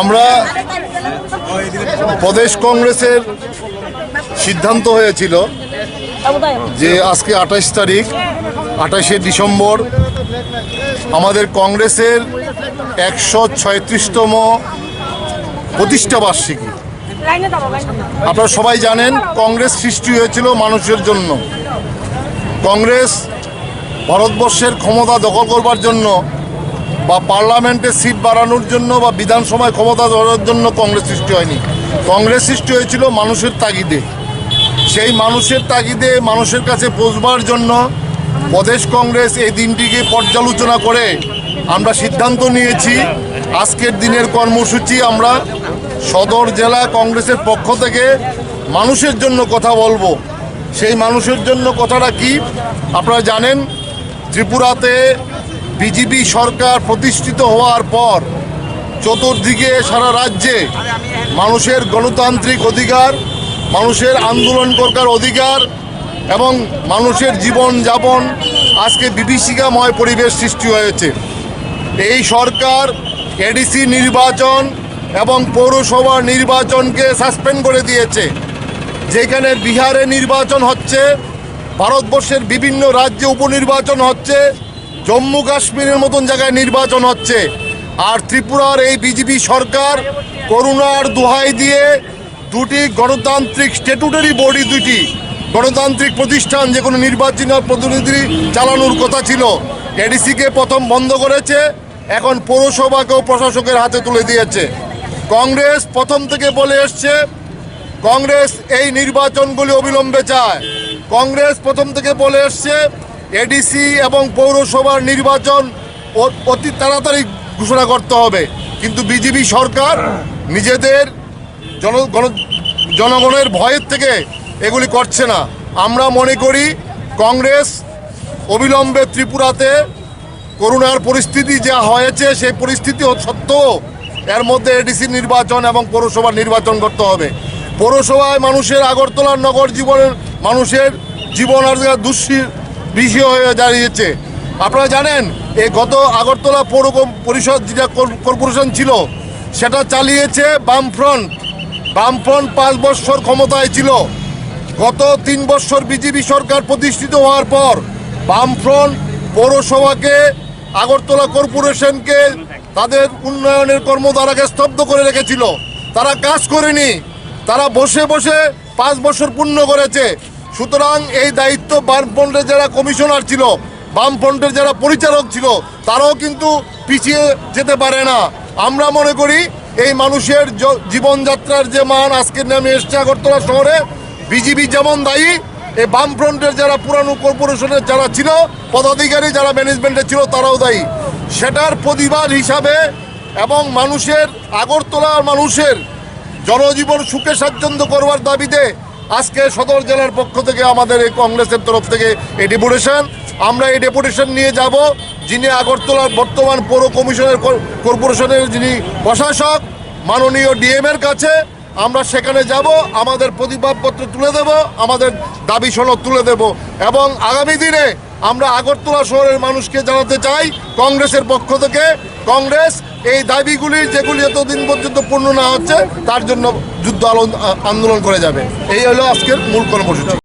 আমরা প্রদেশ কংগ্রেসের সিদ্ধান্ত হয়েছিল যে আজকে আঠাশ তারিখ, আঠাশে ডিসেম্বর আমাদের কংগ্রেসের একশো ছয়ত্রিশতম প্রতিষ্ঠা বার্ষিকী। আপনারা সবাই জানেন, কংগ্রেস সৃষ্টি হয়েছিল মানুষের জন্য। কংগ্রেস ভারতবর্ষের ক্ষমতা দখল করবার জন্য বা পার্লামেন্টে সিট বাড়ানোর জন্য বা বিধানসভায় ক্ষমতা ধরার জন্য কংগ্রেস সৃষ্টি হয়নি। কংগ্রেস সৃষ্টি হয়েছিল মানুষের তাগিদে। সেই মানুষের তাগিদে মানুষের কাছে পৌঁছবার জন্য প্রদেশ কংগ্রেস এই দিনটিকে পর্যালোচনা করে আমরা সিদ্ধান্ত নিয়েছি, আজকের দিনের কর্মসূচি আমরা সদর জেলা কংগ্রেসের পক্ষ থেকে মানুষের জন্য কথা বলব। সেই মানুষের জন্য কথাটা কি? আপনারা জানেন, ত্রিপুরাতে বিজেপি সরকার প্রতিষ্ঠিত হওয়ার পর চতুর্দিকে সারা রাজ্যে মানুষের গণতান্ত্রিক অধিকার, মানুষের আন্দোলন করার অধিকার এবং মানুষের জীবন যাপন আজকে বিভীষিকাময় পরিবেশ সৃষ্টি হয়েছে। এই সরকার এডিসি নির্বাচন এবং পৌরসভা নির্বাচনকে সাসপেন্ড করে দিয়েছে। যেখানে বিহারে নির্বাচন হচ্ছে, ভারতবর্ষের বিভিন্ন রাজ্যে উপনির্বাচন হচ্ছে জম্মু কাশ্মীরের মতন জায়গায় নির্বাচন হচ্ছে। আর ত্রিপুরার এই বিজেপি সরকার করুণার দোহাই দিয়ে দুটি গণতান্ত্রিক স্ট্যাটুটারি বডি দুটি গণতান্ত্রিক প্রতিষ্ঠান, যে কোনো নির্বাচনী প্রতিনিধি চালানোর কথা ছিল। এডিসিকে প্রথম বন্ধ করেছে, এখন পৌরসভাকেও প্রশাসকের হাতে তুলে দিয়েছে। কংগ্রেস প্রথম থেকে বলে এসছে, কংগ্রেস এই নির্বাচনগুলি অবিলম্বে চায়। কংগ্রেস প্রথম থেকে বলে এসছে এডিসি এবং পৌরসভার নির্বাচন অতি তাড়াতাড়ি ঘোষণা করতে হবে। কিন্তু বিজেপি সরকার নিজেদের জন গণ- জনগণের ভয়ের থেকে এগুলি করছে না। আমরা মনে করি কংগ্রেস অবিলম্বে ত্রিপুরাতে করোনার পরিস্থিতি যা হয়েছে সেই পরিস্থিতি সত্ত্বেও এর মধ্যে এডিসি নির্বাচন এবং পৌরসভার নির্বাচন করতে হবে। পৌরসভায় মানুষের আগরতলার নগর জীবনের মানুষের জীবন আর দুঃস্থ বিষয় হয়ে দাঁড়িয়েছে আপনারা জানেন এই গত আগরতলা পৌর পরিষদ যেটা কর- কর্পোরেশন ছিল, সেটা চালিয়েছে বামফ্রন্ট। বামফ্রন্ট পাঁচ বছর ক্ষমতায় ছিল। গত তিন বছর বিজেপি সরকার প্রতিষ্ঠিত হওয়ার পর, বামফ্রন্ট পৌরসভাকে, আগরতলা কর্পোরেশনকে তাদের উন্নয়নের কর্মধারাকে স্তব্ধ করে রেখেছিল। তারা কাজ করেনি। তারা বসে বসে পাঁচ বছর পূর্ণ করেছে। সুতরাং এই দায়িত্ব বামফ্রন্টের যারা কমিশনার ছিল, বামফ্রন্টের যারা পরিচালক ছিল, তারাও কিন্তু পিছিয়ে যেতে পারে না। আমরা মনে করি এই মানুষের জীবনযাত্রার যে মান আজকে নামে এসছে আগরতলা শহরে বিজেপি যেমন দায়ী, এই বামফ্রন্টের যারা পুরানো কর্পোরেশনের যারা ছিল, পদাধিকারী যারা ম্যানেজমেন্টে ছিল, তারাও দায়ী। সেটার প্রতিবাদ হিসাবে এবং মানুষের আগরতলার মানুষের জনজীবন সুখে স্বাচ্ছন্দ্য করবার দাবিতে আজকে সদর জেলার পক্ষ থেকে আমাদের এই কংগ্রেসের তরফ থেকে এই ডেপুটেশন। আমরা এই ডেপুটেশন নিয়ে যাব, যিনি আগরতলার বর্তমান পৌর কমিশনের কর্পোরেশনের যিনি প্রশাসক, মাননীয় ডিএম এর কাছে। আমরা সেখানে যাব, আমাদের প্রতিবাদপত্র তুলে দেব, আমাদের দাবি সনদ তুলে দেব এবং আগামী দিনে আমরা আগরতলা শহরের মানুষকে জানাতে চাই, কংগ্রেসের পক্ষ থেকে, কংগ্রেস এই দাবিগুলি যেগুলি এতদিন পর্যন্ত পূর্ণ না হচ্ছে, তার জন্য যুদ্ধ আন্দোলন করে যাবে। এই হলো আজকের মূল কর্মসূচি।